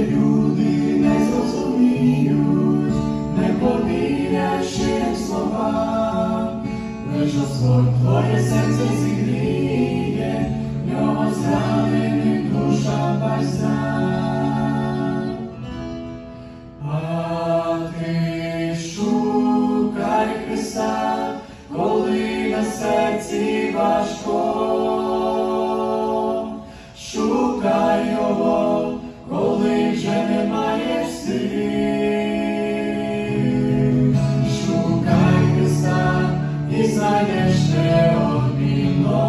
Люди не зрозуміють, не повірячи слова, лиш Господь твоє серце зігріє, нього зранених душа пасна. А ти шукай Христа, коли на серці важко, шукай. ще обійно.